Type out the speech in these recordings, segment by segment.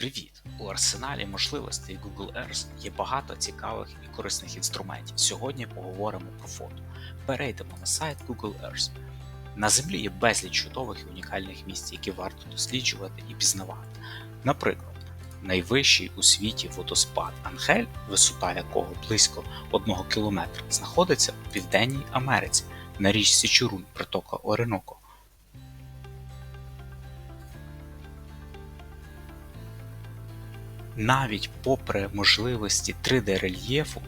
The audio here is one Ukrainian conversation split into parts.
Привіт! У арсеналі можливостей Google Earth є багато цікавих і корисних інструментів. Сьогодні поговоримо про фото. Перейдемо на сайт Google Earth. На землі є безліч чудових і унікальних місць, які варто досліджувати і пізнавати. Наприклад, найвищий у світі водоспад Анхель, висота якого близько 1 км, знаходиться у Південній Америці на річці Чурун, притока Ореноко. Навіть попри можливості 3D-рельєфу,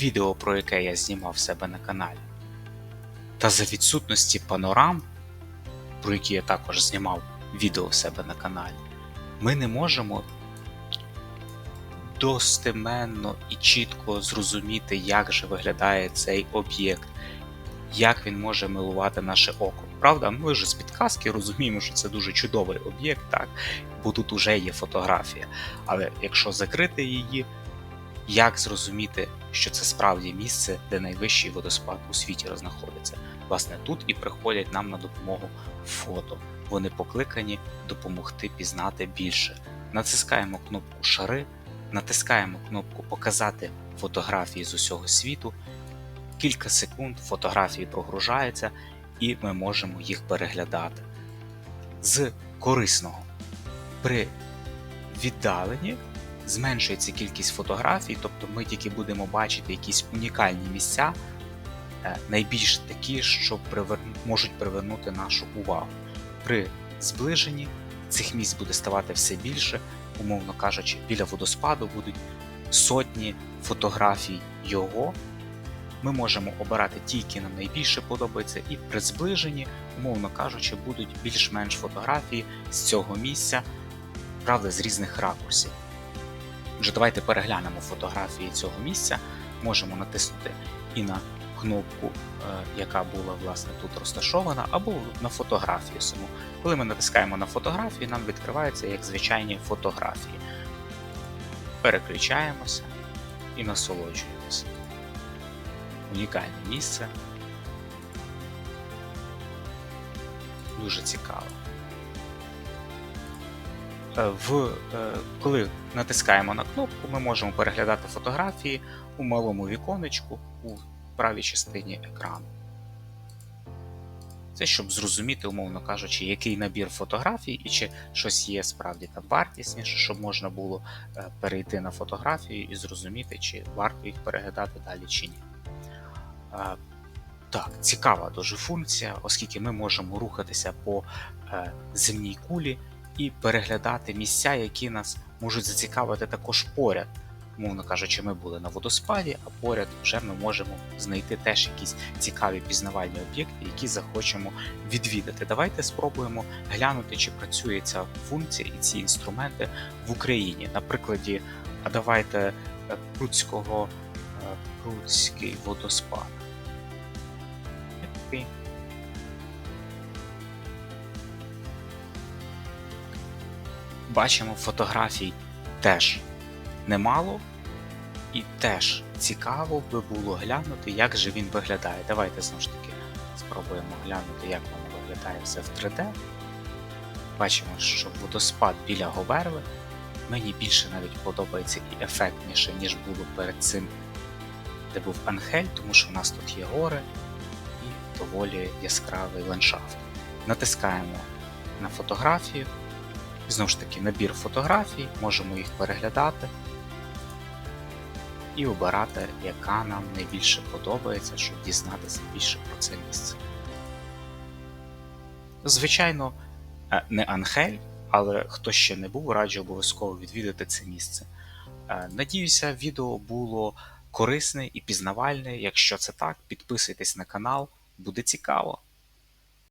відео про яке я знімав себе на каналі, та за відсутності панорам, про які я також знімав відео в себе на каналі, ми не можемо достеменно і чітко зрозуміти, як же виглядає цей об'єкт, як він може милувати наше око. Правда, ми вже з підказки розуміємо, що це дуже чудовий об'єкт, так, бо тут уже є фотографія. Але якщо закрити її, як зрозуміти, що це справді місце, де найвищий водоспад у світі знаходиться? Власне, тут і приходять нам на допомогу фото. Вони покликані допомогти пізнати більше. Натискаємо кнопку Шари, натискаємо кнопку Показати фотографії з усього світу. Кілька секунд фотографії прогружаються, і ми можемо їх переглядати. З корисного при віддаленні зменшується кількість фотографій, тобто ми тільки будемо бачити якісь унікальні місця, е, найбільш такі, що можуть привернути нашу увагу. При зближенні цих місць буде ставати все більше, умовно кажучи, біля водоспаду будуть сотні фотографій його ми можемо обирати ті, які нам найбільше подобаються, і при зближенні, умовно кажучи, будуть більш-менш фотографії з цього місця, правда, з різних ракурсів. Отже, давайте переглянемо фотографії цього місця, можемо натиснути і на кнопку, е, яка була власне тут розташована, або на фотографію саму. Коли ми натискаємо на фотографію, нам відкриваються як звичайні фотографії. Переключаємося і насолоджуємося унікальне місце. Дуже цікаво. Е, в, е, Коли натискаємо на кнопку, ми можемо переглядати фотографії у малому віконечку у правій частині екрану. Це щоб зрозуміти, умовно кажучи, який набір фотографій і чи щось є справді там вартісніше, щоб можна було е, перейти на фотографію і зрозуміти, чи варто їх переглядати далі чи ні. Так, цікава дуже функція, оскільки ми можемо рухатися по е, земній кулі і переглядати місця, які нас можуть зацікавити також поряд. Мовно кажучи, ми були на водоспаді, а поряд вже ми можемо знайти теж якісь цікаві пізнавальні об'єкти, які захочемо відвідати. Давайте спробуємо глянути, чи працює ця функція і ці інструменти в Україні. На прикладі, а давайте е, Пруцького е, Пруцький водоспад. Бачимо фотографій теж немало, і теж цікаво би було глянути, як же він виглядає. Давайте знову ж таки спробуємо глянути, як воно виглядає все в 3D. Бачимо, що водоспад біля Говерли. Мені більше навіть подобається і ефектніше, ніж було перед цим, де був Анхель, тому що в нас тут є гори і доволі яскравий ландшафт. Натискаємо на фотографію, знову ж таки, набір фотографій, можемо їх переглядати і обирати, яка нам найбільше подобається, щоб дізнатися більше про це місце. Звичайно, е, не Анхель, але хто ще не був, раджу обов'язково відвідати це місце. Е, надіюся, відео було корисне і пізнавальне. Якщо це так, підписуйтесь на канал буде цікаво.